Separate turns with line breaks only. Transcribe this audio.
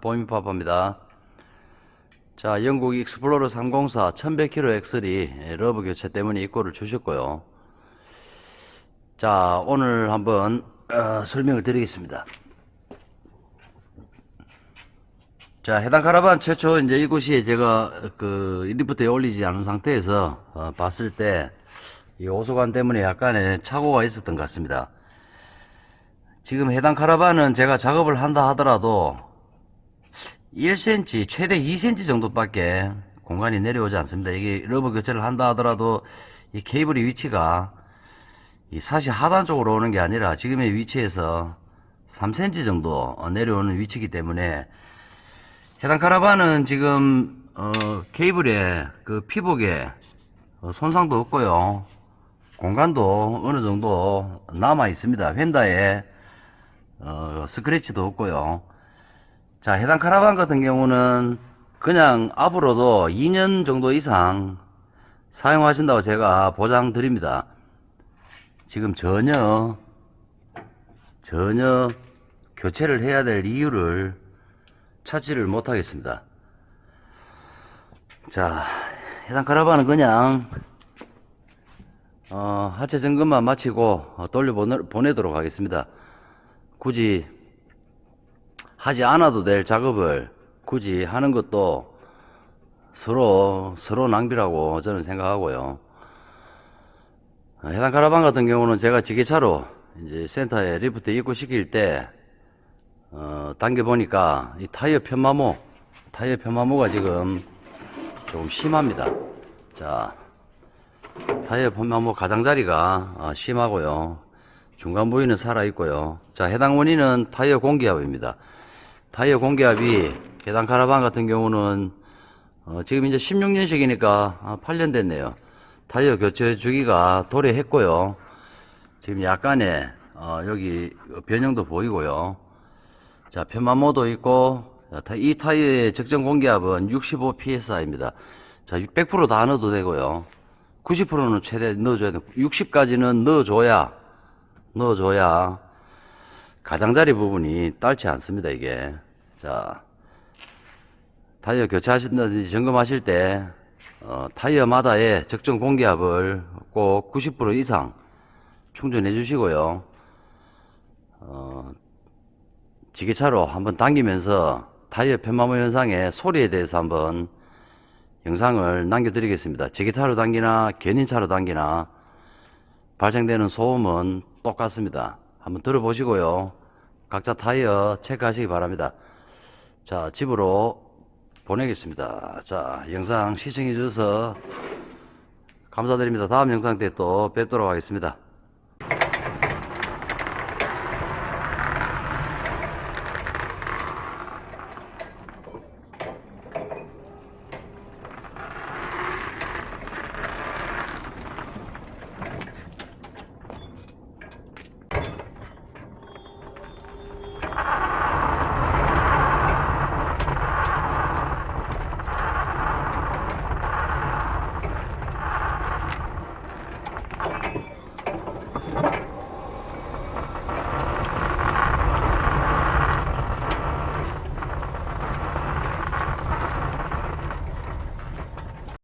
보미파파입니다. 자, 영국 익스플로러 304 1100km X3 러브 교체 때문에 입고를 주셨고요. 자, 오늘 한번 어, 설명을 드리겠습니다. 자, 해당 카라반 최초 이제 이곳이 제가 그 리프트에 올리지 않은 상태에서 어, 봤을 때이 호수관 때문에 약간의 착오가 있었던 것 같습니다. 지금 해당 카라반은 제가 작업을 한다 하더라도 1cm, 최대 2cm 정도밖에 공간이 내려오지 않습니다. 이게 러버 교체를 한다 하더라도 이 케이블의 위치가 이 사시 하단 쪽으로 오는 게 아니라 지금의 위치에서 3cm 정도 내려오는 위치이기 때문에 해당 카라반은 지금 어, 케이블에 그 피복에 어, 손상도 없고요. 공간도 어느 정도 남아 있습니다. 휀다에 어, 스크래치도 없고요. 자, 해당 카라반 같은 경우는 그냥 앞으로도 2년 정도 이상 사용하신다고 제가 보장 드립니다. 지금 전혀, 전혀 교체를 해야 될 이유를 찾지를 못하겠습니다. 자, 해당 카라반은 그냥, 어, 하체 점검만 마치고 어, 돌려 보내도록 하겠습니다. 굳이 하지 않아도 될 작업을 굳이 하는 것도 서로 서로 낭비라고 저는 생각하고요. 어, 해당 카라반 같은 경우는 제가 지게차로 이제 센터에 리프트 입고시킬 때 어, 당겨 보니까 이 타이어 편마모 타이어 편마모가 지금 조금 심합니다. 자 타이어 편마모 가장자리가 어, 심하고요. 중간 부위는 살아있고요. 자, 해당 원인은 타이어 공기압입니다. 타이어 공기압이 해당 카라반 같은 경우는 어, 지금 이제 16년식이니까 8년 됐네요. 타이어 교체 주기가 도래했고요. 지금 약간의 어, 여기 변형도 보이고요. 자, 편마모도 있고 이 타이어의 적정 공기압은 65 psi입니다. 자, 100%다 넣어도 되고요. 90%는 최대 넣어줘야 돼. 60까지는 넣어줘야 넣어줘야 가장자리 부분이 딸지 않습니다, 이게. 자, 타이어 교체하신다든지 점검하실 때, 어, 타이어마다의 적정 공기압을 꼭 90% 이상 충전해 주시고요. 어, 지게차로 한번 당기면서 타이어 편마모 현상의 소리에 대해서 한번 영상을 남겨드리겠습니다. 지게차로 당기나 견인차로 당기나 발생되는 소음은 똑같습니다. 한번 들어보시고요. 각자 타이어 체크하시기 바랍니다. 자, 집으로 보내겠습니다. 자, 영상 시청해 주셔서 감사드립니다. 다음 영상 때 또 뵙도록 하겠습니다.